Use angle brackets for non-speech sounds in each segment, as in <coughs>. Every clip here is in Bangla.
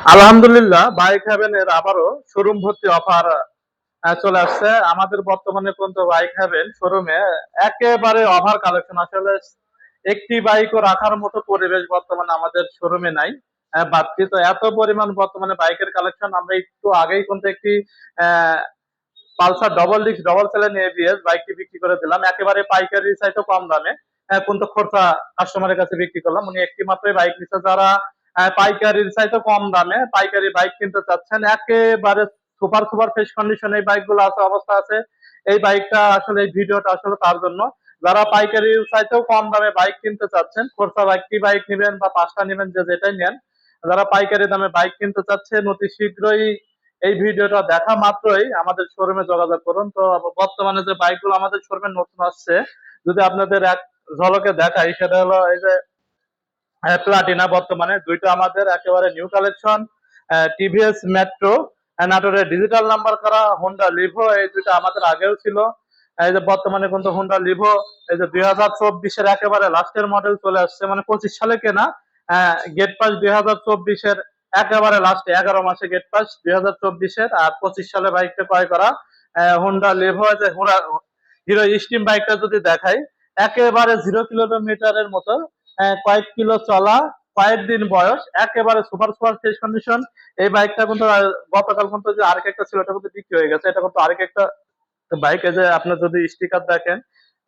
আলহামদুলিল্লাহ, বাইক হ্যাভেনের আবারও শোরুম ভর্তি অফার চলে আসছে। আমাদের বর্তমানে পর্যন্ত বাইক হ্যাভেন শোরুমে একেবারে অফার কালেকশন আসলে একটি বাইকও রাখার মতো পরিবেশ বর্তমানে আমাদের শোরুমে নাই বাড়তি। তো এত পরিমাণ বর্তমানে বাইকের কালেকশন আমরা একটু আগেই কিন্তু একটি পালসার ডবল ডিস্ক ডবল সেলেন এবিএস বাইকটি বিক্রি করে দিলাম। একেবারে পাইকারি চাইতে কম দামে কিন্তু খরচা কাস্টমারের কাছে বিক্রি করলাম। উনি একটি মাত্রই বাইক নিচ্ছে যারা পাইকারির চাইতে কম দামে। পাইকারি বাইক কিনতে চাচ্ছেন। একেবারে সুপার সুপার ফ্রেশ কন্ডিশন এই বাইকগুলো আছে, অবস্থা আছে। এই বাইকটা আসলে, এই ভিডিওটা আসলে তার জন্য। যারা পাইকারি চাইতেও কম দামে বাইক কিনতে চাচ্ছেন, খরচা বাইক কি বাইক নেবেন বা পাঁচটা নেবেন, যে যেটাই নেন, যারা পাইকারি দামে বাইক কিনতে চাচ্ছেন অতি শীঘ্রই এই ভিডিওটা দেখা মাত্রই আমাদের শোরুমে যোগাযোগ করুন। তো বর্তমানে যে বাইকগুলো আমাদের শোরুমে নতুন আসছে, যদি আপনাদের এক ঝলকে দেখাই, সেটা হলো এই যে প্লাটিনা বর্তমানে। দুইটা আমাদের একেবারে নিউ কালেকশন টিভিএস মেট্রো নাটোরের ডিজিটাল নাম্বার করা হোন্ডা লিভো এই দুইটা আমাদের আগেও ছিল। এই যে বর্তমানে কিন্তু হোন্ডা লিভো এই যে দুই হাজার চব্বিশের একেবারে লাস্টের মডেল চলে আসছে মানে পঁচিশ সালে কেনা। গেট পাস দুই হাজার চব্বিশের একেবারে লাস্টে এগারো মাসে গেট পাস দুই হাজার চব্বিশের, আর পঁচিশ সালে বাইকটা ক্রয় করা হোন্ডা লিভো যে হিরো স্টিম বাইকটা যদি দেখাই, একেবারে জিরো কিলোমিটারের মতো কয়েক কিলো চলা কয়েকদিন বয়স, একেবারে সুপার সুপার ফ্রেশ কন্ডিশন এই বাইকটা কিন্তু গতকাল কিন্তু যে আরেক একটা ছিল, এটা কিন্তু বিক্রি হয়ে গেছে। এটা কিন্তু আরেক একটা বাইক যে আপনার যদি স্টিকার দেখেন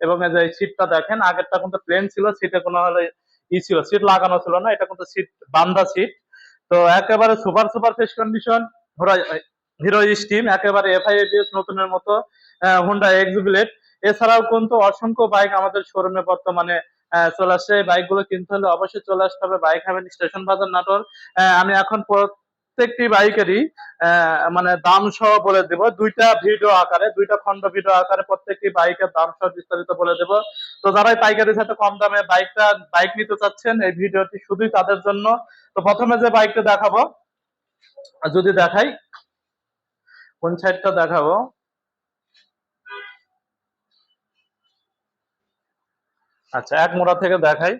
এবং এই যে সিটটা দেখেন, আগেরটা কিন্তু প্লেন ছিল সিটে কোনো হলে ই ছিল সিট লাগানো ছিল না, এটা কিন্তু সিট বান্দা সিট তো একেবারে super super fresh condition Hero steam একেবারে এফআই এবিএস নতুনের মতো হুন্ডা এক্সবিলেট এছাড়াও কিন্তু অসংখ্য বাইক আমাদের শোরুমে বর্তমানে চলে আসছে। এই বাইকগুলো কিনতে হলে অবশ্যই চলে আসতে হবে। বাইক হাবেন স্টেশন বাজার নাটোর। আমি এখন প্রত্যেকটি বাইকেরই মানে দাম সহ বলে দেব। দুইটা ভিডিও আকারে, দুইটা খন্ড ভিডিও আকারে প্রত্যেকটি বাইকের দাম সহ বিস্তারিত বলে দেব। তো যারাই পাইকারি সাথে কম দামে বাইকটা বাইক নিতে চাচ্ছেন, এই ভিডিওটি শুধুই তাদের জন্য। তো প্রথমে যে বাইকটা দেখাবো, যদি দেখাই, কোন সাইডটা দেখাবো? আচ্ছা এক মোড়া থেকে দেখাই।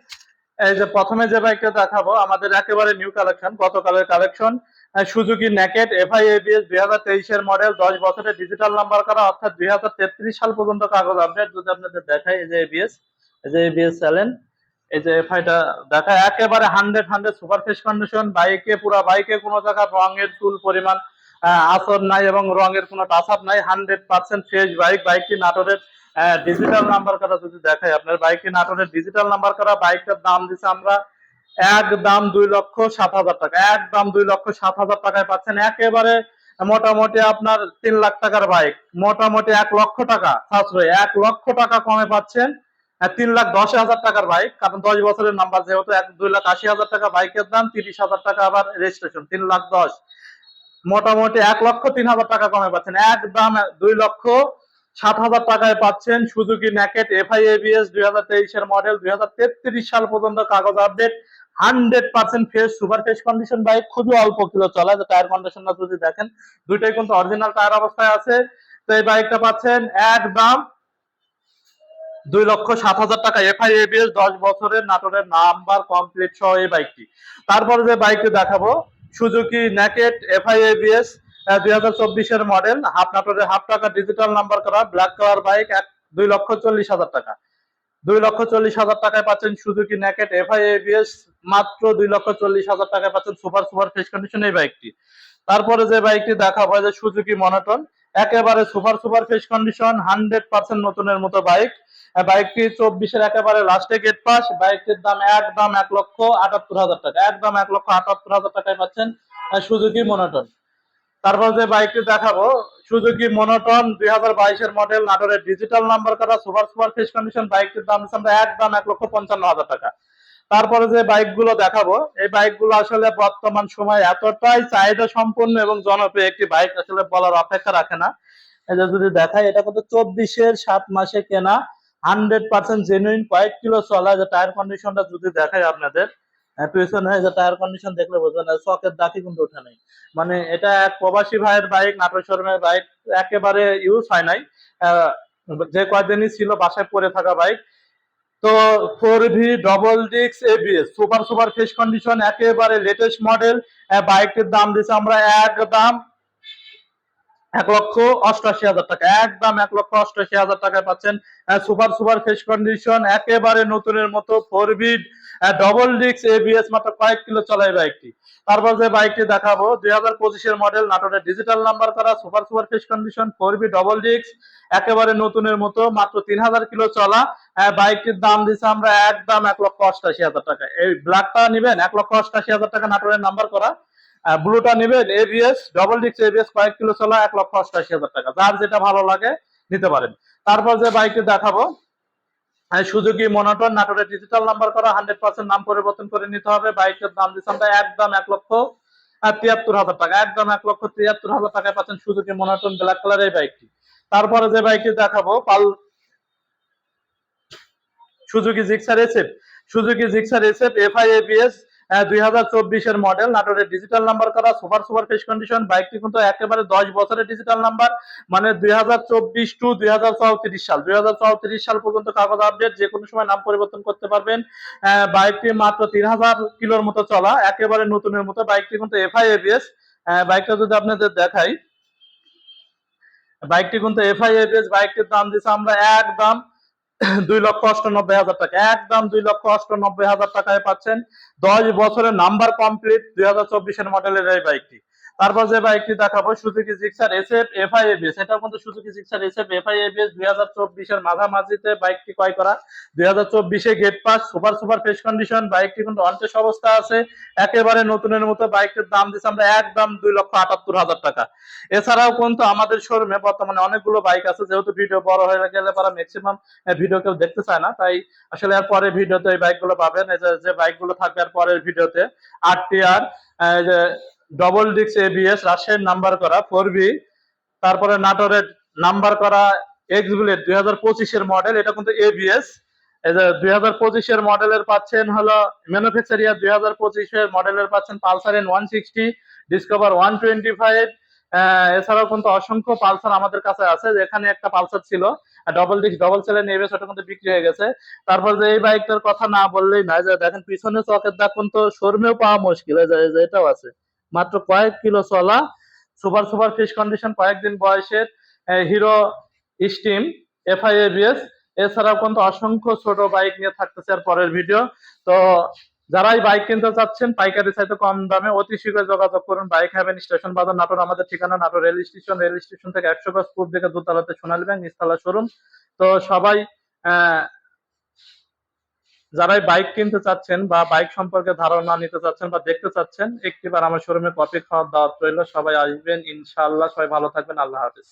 এই যে প্রথমে যে বাইকটা দেখাবো, আমাদের একেবারে নিউ কালেকশন গতকালের collection Suzuki naked FI ABS দুই হাজার তেইশের মডেল দশ বছরের ডিজিটাল নাম্বার করা, অর্থাৎ দুই হাজার তেত্রিশ সাল পর্যন্ত কাগজ আপডেট যদি আপনাদের দেখাই, এই যে এবিএস এই যে এবিএস চ্যালেন এই যে এফআইটা দেখা একেবারে hundred hundred super fresh condition বাইকে পুরো বাইকে কোনো জায়গা রঙের চুল পরিমাণ আসর নাই এবং রঙের কোনো টাচ আপ নাই হান্ড্রেড পার্সেন্ট ফ্রেশ বাইক বাইকটি নাটোরের ডিজিটাল নাম্বার করা যদি দেখাই, আপনার বাইকে নাটোরের ডিজিটাল নাম্বার করা বাইকটার দাম দিচ্ছে আমরা এক দাম দুই লক্ষ সাত হাজার টাকা এক দাম দুই লক্ষ সাত হাজার টাকায় পাচ্ছেন। একেবারে মোটামুটি আপনার তিন লাখ টাকার বাইক, মোটামুটি এক লক্ষ টাকা সাশ্রয় এক লক্ষ টাকা কমে পাচ্ছেন। তিন লাখ দশ হাজার টাকার বাইক, কারণ দশ বছরের নাম্বার যেহেতু এক দুই লাখ আশি হাজার টাকা বাইকের দাম, তিরিশ হাজার টাকা আবার রেজিস্ট্রেশন তিন লাখ দশ। মোটামুটি এক লক্ষ তিন হাজার টাকা কমে পাচ্ছেন। এক দাম দুই লক্ষ সাত হাজার টাকায় পাচ্ছেন সুজুকি ন্যাকেট এফআই এবিএস দুই হাজার তেইশের মডেল দুই হাজার তেত্রিশ সাল পর্যন্ত কাগজ update hundred percent fresh super fresh condition bike খুবই অল্প কিলো চলা টায়ার কন্ডিশনটা যদি দেখেন, দুইটাই কিন্তু অরিজিনাল টায়ার অবস্থায় আছে। তো এই বাইকটা পাচ্ছেন এক দাম দুই লক্ষ সাত হাজার টাকা এফআই এবিএস দশ বছরের নাটোরের নাম্বার কমপ্লিট সহ এই বাইকটি তারপরে যে বাইকটি দেখাবো, সুজুকি ন্যাকেট এফআই এবিএস দুই মডেল হাফ হাফ টাকা ডিজিটাল নাম্বার করা ব্ল্যাক কালার বাইক এক, দুই লক্ষ চল্লিশ হাজার টাকা। দুই লক্ষ চল্লিশ হাজার টাকায় পাচ্ছেন সুজুকি ন্যাকেট এফআই এবিএস মাত্র দুই লক্ষ চল্লিশ হাজার টাকায় পাচ্ছেন সুপার সুপার ফ্রেশ কন্ডিশন এই বাইকটি তারপরে যে বাইকটি দেখা হয় যে সুজুকি মনোটন একেবারে super super fresh condition hundred percent নতুনের মতো বাইক বাইকটি চব্বিশের একেবারে লাস্টে গেট পাস বাইকটির দাম একদম এক লক্ষ আটাত্তর হাজার টাকা, একদম এক লক্ষ আটাত্তর হাজার টাকায় পাচ্ছেন সুজুকি মনোটন তারপর যে বাইকটি দেখাবো, সুজুকি মনোটন দুই হাজার বাইশের মডেল নাটোরের ডিজিটাল নাম্বার করা সুপার সুপার ফ্রেশ কন্ডিশন বাইকটির দাম দিচ্ছে আমরা একদম এক লক্ষ পঞ্চান্ন হাজার টাকা। তারপরে যে বাইকগুলো দেখাবো, এই বাইকগুলো আসলে বর্তমান সময় এতটাই চাহিদা সম্পন্ন এবং জনপ্রিয় একটি বাইক আসলে বলার অপেক্ষা রাখে না। যে যদি দেখায় এটা কত চব্বিশের সাত মাসে কেনা হান্ড্রেড পার্সেন্ট জেনুইন কয়েক কিলো চলা, যে টায়ার কন্ডিশনটা যদি দেখায় আপনাদের। পিছনে যে টায়ার কন্ডিশন দেখলে বুঝবেন চকের দাঁতি কিন্তু ওঠে নাই। মানে এটা এক প্রবাসী ভাইয়ের বাইক নাটোর শোরুমের বাইক একেবারে ইউজ হয় নাই। যে কয়দিনই ছিল বাসায় পড়ে থাকা বাইক তো ফোর ভি ডবল ডিক্স ABS super super fresh condition একেবারে লেটেস্ট মডেল বাইকটির দাম দিচ্ছে আমরা একদম এক লক্ষ অষ্টাশি হাজার টাকা, একদম এক লক্ষ অষ্টাশি হাজার টাকায় পাচ্ছেন সুপার সুপার ফেস কন্ডিশন একেবারে নতুনের মতো ফোর বিড ডবল ডিক্স এবিএস মাত্র কয়েক কিলো চলাই বাইকটি। তারপর যে বাইকটি দেখাবো দুই হাজার পঁচিশের মডেল নাটোরের ডিজিটাল নাম্বার করা super super fresh condition four V double ডিক্স একেবারে নতুনের মতো মাত্র তিন হাজার কিলো চলা। আহ, বাইকটির দাম দিচ্ছে আমরা একদম এক লক্ষ অষ্টাশি হাজার টাকা। এই ব্ল্যাকটা নিবেন এক লক্ষ অষ্টাশি হাজার টাকা নাটোরের নাম্বার করা। ব্লুটা নেবেন এবিএস ডবল ডিক্স এবিএস কয়েক কিলো চলা এক লক্ষ অষ্টাশি হাজার টাকা। যার যেটা ভালো লাগে নিতে পারেন। তারপর যে বাইকটি দেখাবো সুজুকি মনোটন নাটোরের ডিজিটাল নাম্বার করা হান্ড্রেড পার্সেন্ট নাম পরিবর্তন করে নিতে হবে। বাইকের দাম দিচ্ছে একদম এক লক্ষ তিয়াত্তর হাজার টাকা, একদম এক লক্ষ তিয়াত্তর হাজার টাকায় পাচ্ছেন সুজুকি মনোটন ব্ল্যাক কালারের এই বাইকটি। তারপরে যে বাইকটি দেখাবো, পাল Suzuki Gixxer SF Suzuki Gixxer SF FI ABS দুই হাজার চব্বিশের মডেল নাটোরের ডিজিটাল নাম্বার করা সুপার সুপার ফেস কন্ডিশন বাইকটি কিন্তু একেবারে দশ বছরের ডিজিটাল নাম্বার মানে দুই হাজার চব্বিশ টু দুই হাজার চৌত্রিশ সাল। দুই হাজার চৌত্রিশ সাল পর্যন্ত কাগজ আপডেট যে কোনো সময় নাম পরিবর্তন করতে পারবেন। বাইকটি মাত্র তিন হাজার কিলোর মতো চলা, একেবারে নতুনের মতো। বাইকটি কিন্তু এফআই এবিএস বাইকটা যদি আপনাদের দেখাই বাইকটি কিন্তু এফআই এবিএস বাইকটির দাম দিচ্ছে আমরা একদম <coughs> দুই লক্ষ অষ্টানব্বই হাজার টাকা। একদম দুই লক্ষ অষ্টানব্বই হাজার টাকায় পাচ্ছেন। দশ বছরের নাম্বার কমপ্লিট দুই হাজার চব্বিশের মডেলের এই বাইকটি তারপর যে বাইকটি দেখাবো, Suzuki Gixxer SF FI ABS এটাও কিন্তু Suzuki Gixxer SF FI ABS দুই হাজার চব্বিশের মাঝামাঝিতে বাইকটি ক্রয় করা। দুই হাজার চব্বিশে gate pass super super fresh condition বাইকটি কিন্তু অনটেস অবস্থা আছে। একেবারে নতুনের মতো বাইকটির দাম দিচ্ছে আমরা একদম দুই লক্ষ আটাত্তর হাজার টাকা। এছাড়াও কিন্তু আমাদের শোরুমে বর্তমানে অনেকগুলো বাইক আছে। যেহেতু ভিডিও বড় হয়ে গেলে পরে ম্যাক্সিমাম ভিডিও কেউ দেখতে চায় না। তাই আসলে এর পরের ভিডিওতে এই বাইকগুলো পাবেন। যে- বাইকগুলো থাকবে এর পরের ভিডিওতে। আর টি আর ডবল ডিক্স এবিএস রাজশাহীর নাম্বার করা ফোর বি তারপরে নাটোরের নাম্বার করা এক্স বুলেট দুই হাজার পঁচিশের মডেল এটা কিন্তু এবিএস দুই হাজার পঁচিশের মডেলের পাচ্ছেন হলো ম্যানুফ্যাকচার ইয়ার দুই হাজার পঁচিশের মডেলের পাচ্ছেন Pulsar N one sixty Discover one twenty five এছাড়াও কিন্তু অসংখ্য পালসার আমাদের কাছে আছে, যেখানে একটা পালসার ছিল। ডবল ডিস্ক ডবল সেলের নেবে সেটা কিন্তু বিক্রি হয়ে গেছে। তারপর যে এই বাইকটার কথা না বললেই না যে দেখেন পিছনে চকের দাগ কিন্তু শোরুমেও পাওয়া মুশকিল এটাও আছে। মাত্র কয়েক কিলো চলা সুপার সুপার ফিশ কন্ডিশন কয়েকদিন বয়সের হিরো স্টিম এফআই এবিএস এছাড়াও কিন্তু অসংখ্য ছোট বাইক নিয়ে থাকতেছে আর পরের ভিডিও তো যারাই বাইক কিনতে চাচ্ছেন পাইকারি চাইতে কম দামে অতি শীঘ্র যোগাযোগ করুন। বাইক হ্যাভেন স্টেশন বাজার নাটোর আমাদের ঠিকানা Natore rail station. Rail station থেকে একশো গজ পূর্ব দিকে দোতলাতে সোনালী ব্যাংক নিচতলা শোরুম। তো সবাই আহ, যারাই বাইক কিনতে চাচ্ছেন বা বাইক সম্পর্কে ধারণা নিতে চাচ্ছেন বা দেখতে চাচ্ছেন, একটিবার আমার শোরুমে কপি খাওয়ার দাওয়াত রইল। সবাই আসবেন ইনশাল্লাহ সবাই ভালো থাকবেন। আল্লাহ হাফিজ।